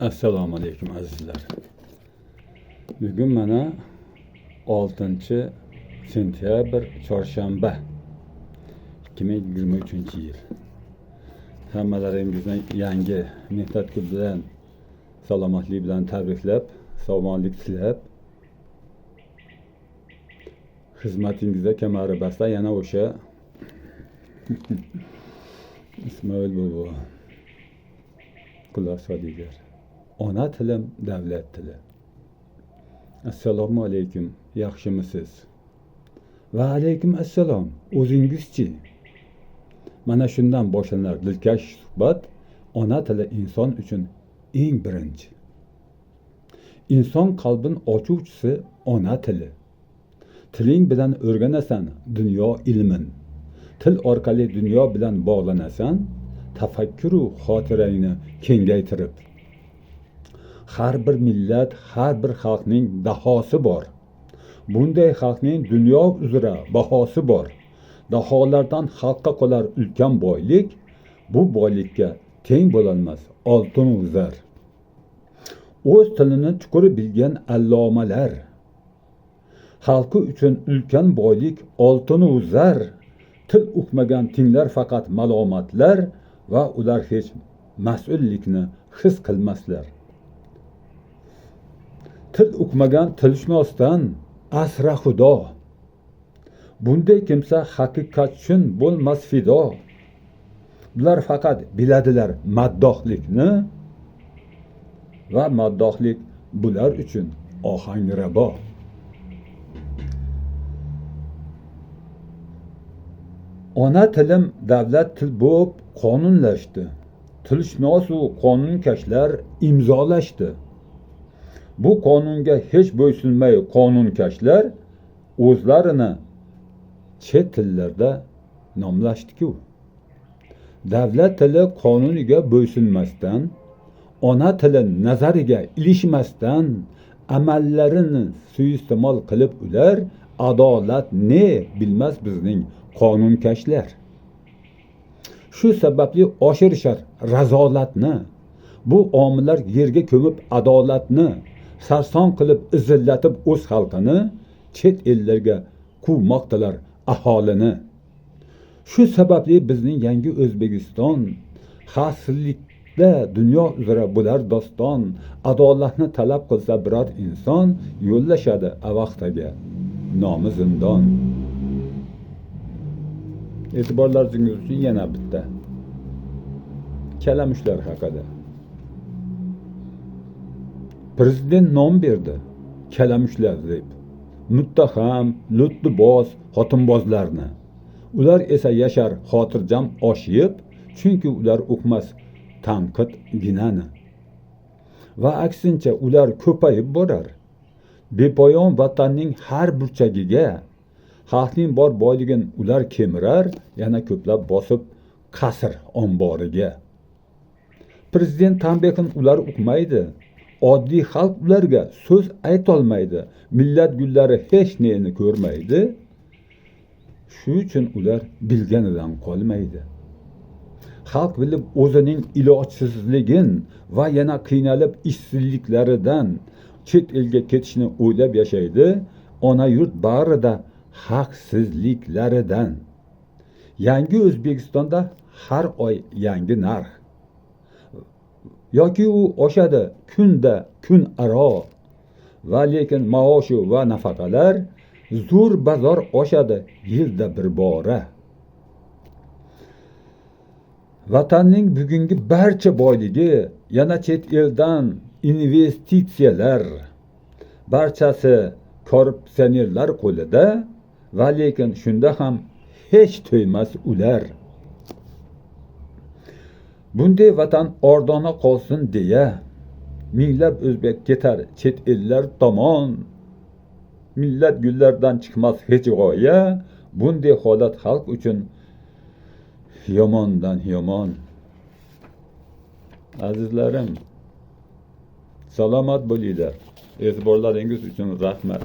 assalomu alaykum azizlar bugun mana oltinchi sentyabr yigirma uchinchi yil. Hammalaringizni yangi mehnat kuni bilan salomatlik bilan tabriklab sog'lomlik tilab xizmatingizda kamari basta yana o'sha ismoil bobo. Quloq solinglar ona tilim davlat tili assalomu alaykum yaxshimisiz va alaykum assalom o'zingizchi mana shundan boshlanar dilkash suhbat ona tili inson uchun eng birinchi inson qalbin ochuvchisi ona tili tiling bilan o'rganasan dunyo ilmin. Til orqali dunyo bilan bog'lanasan tafakkuru xotirangni kengaytirib har bir millat har bir xalqning dahosi bor. Bunday xalqning dunyo uzra bahosi bor. Daholardan xalqqa qolar ulkan boylik bu boylikka teng bo'lolmas oltinu zar o'z tilini chuqur bilgan allomalar. Xalqi uchun ulkan boylik oltinu zar til uqmagan tinglar faqat malomatlar va ular hech mas'ullikni his qilmaslar. Til uqmagan tilshunosdan asra xudo. Bunday kimsa haqiqatchun bo'lmas fido. Bular faqat biladilar maddohlikni va maddohlik bular uchun ohangrabo. Ona tilim davlat til bo'lib qonunlashdi. Tilshunosu qonunkashlar imzolashdi. Bu qonunga hech bo'ysunmay qonunkashlar o'zlarini chet tillarda nomlashdiku. Davlat tili qonuniga bo'ysunmasdan ona tili nazariga ilishmasdan amallarini suiiste'mol qilib ular adolat ne bilmas bizning qonunkashlar shu sababli oshirishar razolatni bu omillar yerga ko'mib adolatni sarson qilib izillatib o'z xalqini chet ellarga quvmoqdalar aholini. Shu sababli bizning yangi o'zbekiston xavfsizlikda dunyo uzra bo'lar doston adolatni talab qilsa biror inson yo'llashadi avaqtaga nomi zindon. E'tiborlaringiz uchun yana bitta kalamushlar haqida prezident nom berdi. Kalamushlar deb. Muttaham lutliboz xotinbozlarni. Ular esa yashar xotirjam osh yeb chunki ular uqmas tanqid ginani va aksincha ular ko'payib borar. Bepoyon vatanning har burchagiga xalqning bor boyligin ular kemirar yana ko'plab bosib qasr omboriga. Prezident tanbehin ular uqmaydi oddiy xalq ularga so'z aytolmaydi. Millat gullari hech neni ko'rmaydi shu uchun ular bilganidan qolmaydi xalq bilib o'zining ilojsizligin va yana qiynalib ishsizliklaridan chet elga ketishni o'ylab yashaydi ona yurt bag'rida haqsizliklaridan yangi o'zbekistonda har oy yangi narx yoki u oshadi kunda kun aro va lekin maoshu va nafaqalar zo'r bazor oshadi yilda bir bora. Vatanning bugungi barcha boyligi yana chet eldan investitsiyalar barchasi korrupsionerlar qo'lida va lekin shunda ham hech to'ymas ular. Bunday vatan ordona qolsin deya minglab o'zbek ketar chet ellar tomon. Millat gullardan chiqmas hech g'oya bunday holat xalq uchun yomondan yomon. Azizlarim salomat bo'linglar. E'tiborlaringiz uchun rahmat